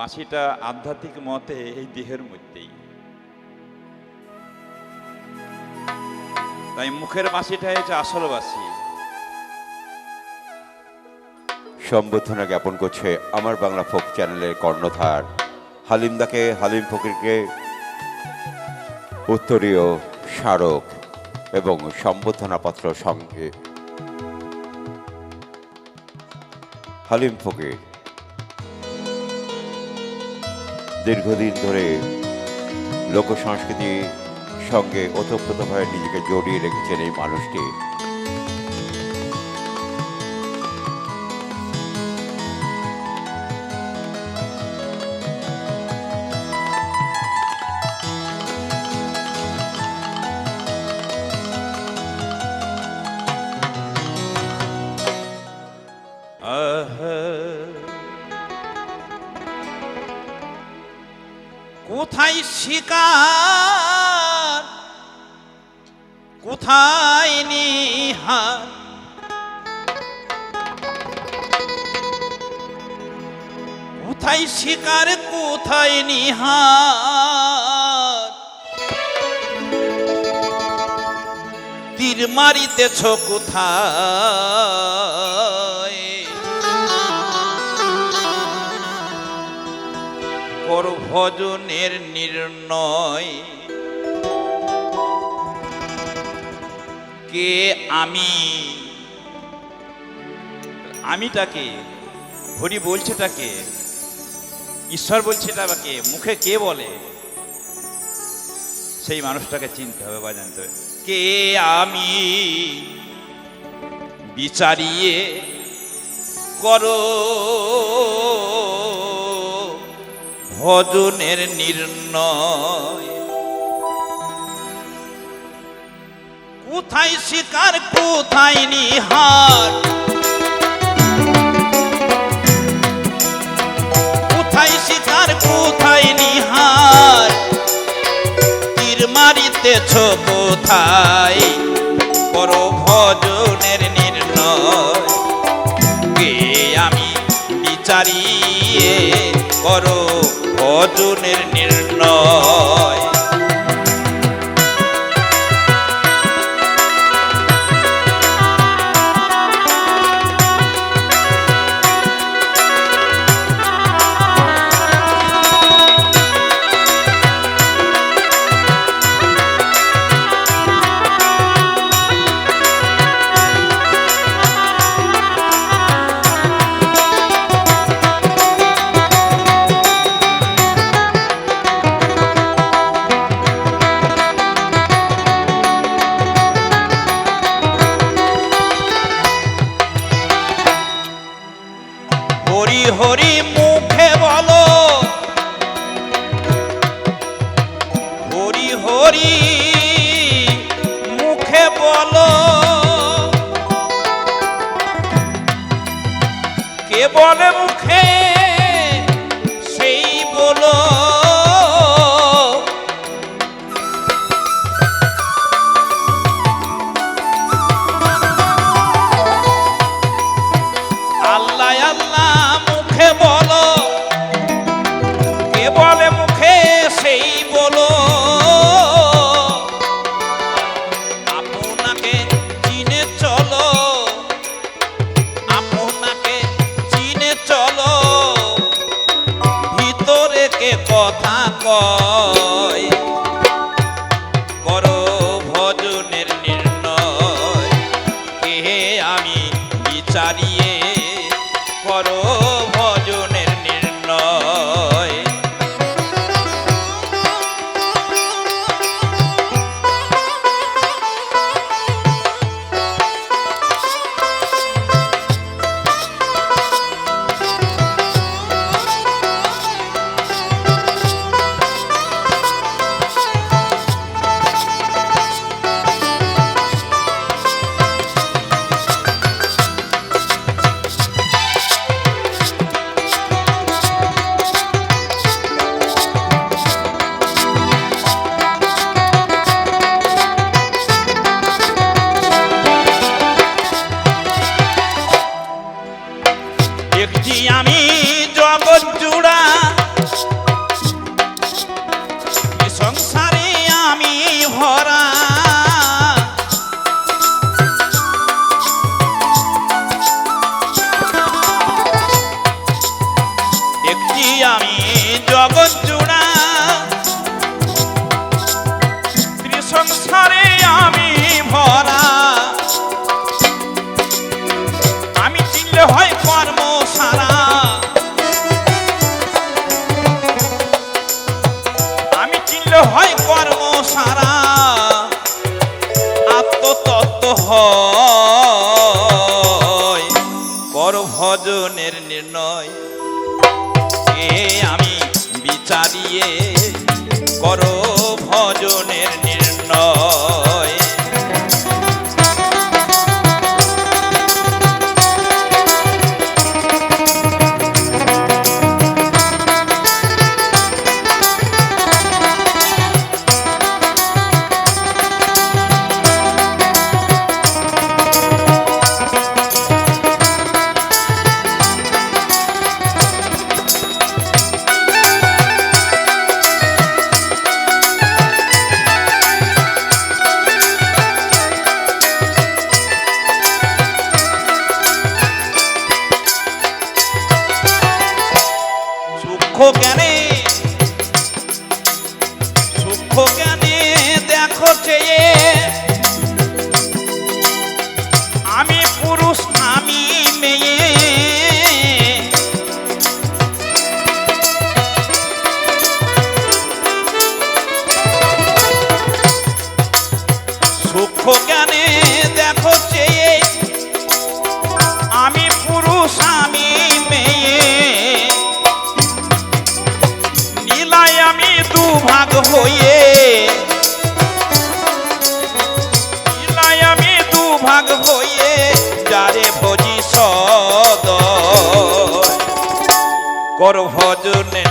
বাঁশিটা আধ্যাত্মিক মতে এই দেহের মধ্যেই। তাই মুখের বাঁশিটা হচ্ছে আসল বাঁশি সম্বোধনা জ্ঞাপন করছে আমার বাংলা ফোক চ্যানেলের কর্ণধার হালিমদাকে, হালিম ফকিরকে, উত্তরীয় স্মারক এবং সম্বোধনাপত্র সঙ্গে। হালিম ফকির দীর্ঘদিন ধরে লোকসংস্কৃতির সঙ্গে ওতপ্রোতভাবে নিজেকে জড়িয়ে রেখেছেন এই মানুষটি। কোথায় শিকার? কোথায় নিহার? কোথায় শিকার কোথায় নিহার? তীর মারিতেছ কোথায়? ভজনের নির্ণয়। কে আমি? আমিটাকে? হরি বলছে তাকে। ঈশ্বর বলছে তাকে। মুখে কে বলে? সেই মানুষটাকে চিনতে হবে, বা জানতে হবে। কে আমি? বিচারিয়ে করো। ভজনের নির্ণয়। কোথায় শিকার, কোথায় নিহার? কোথায় শিকার, কোথায় নিহার? তীর মারিতেছ কোথায়? করো ভজনের ভজনের নির্ণয়। বিচারিয়ে দেখছি আমি নির্ণয়। কে আমি বিচারিয়ে করো ভজনের সূক্ষ্ম জ্ঞানে সূক্ষ্ম জ্ঞানে দেখো চেয়ে। ভজনে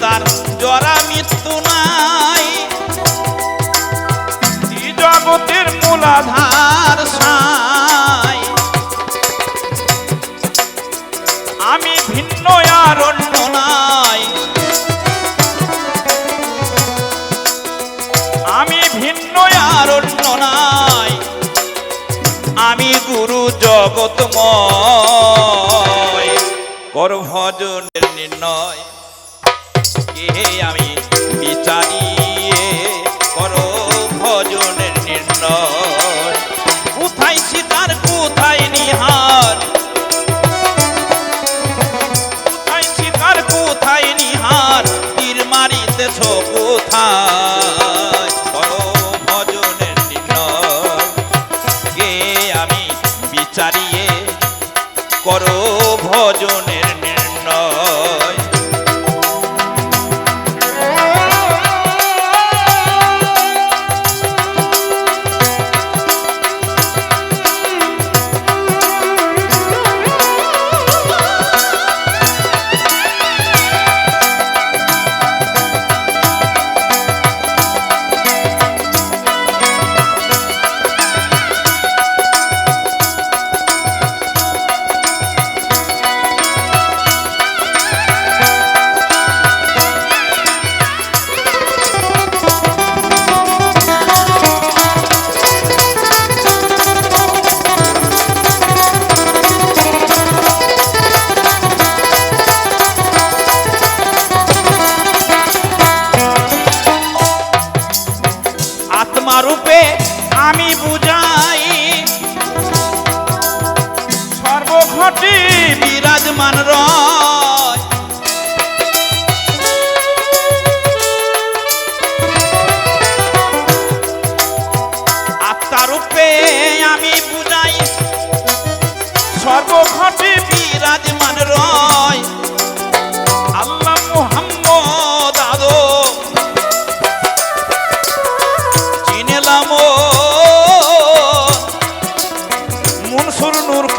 তার জরা মৃত্যু নাই। জগতের মূলাধার আমি ভিন্ন আর অন্য নাই। আমি ভিন্ন আর অন্য নাই। আমি গুরু জগতময় কর ভজনের নির্ণয় আমি বিচারি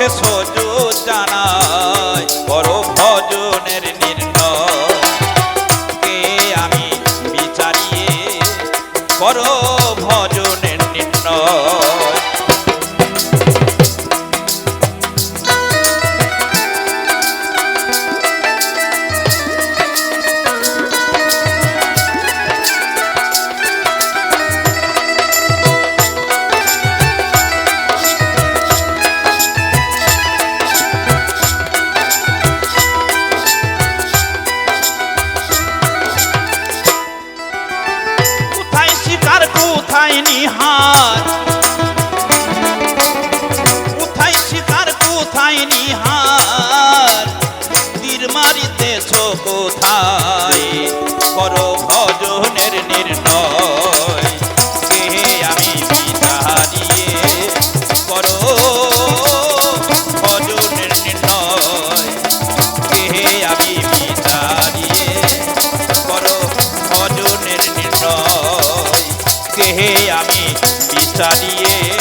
সজুদ জানাই কোথায় নিহার। তীর মারিতেছ কোথায়? করো ভজনের নির্ণয়। আমি বিচারিয়ে করো ভজনের নির্ণয়? কে আমি বিচারিয়ে করো ভজনের নির্ণয়? কে আমি বিচারি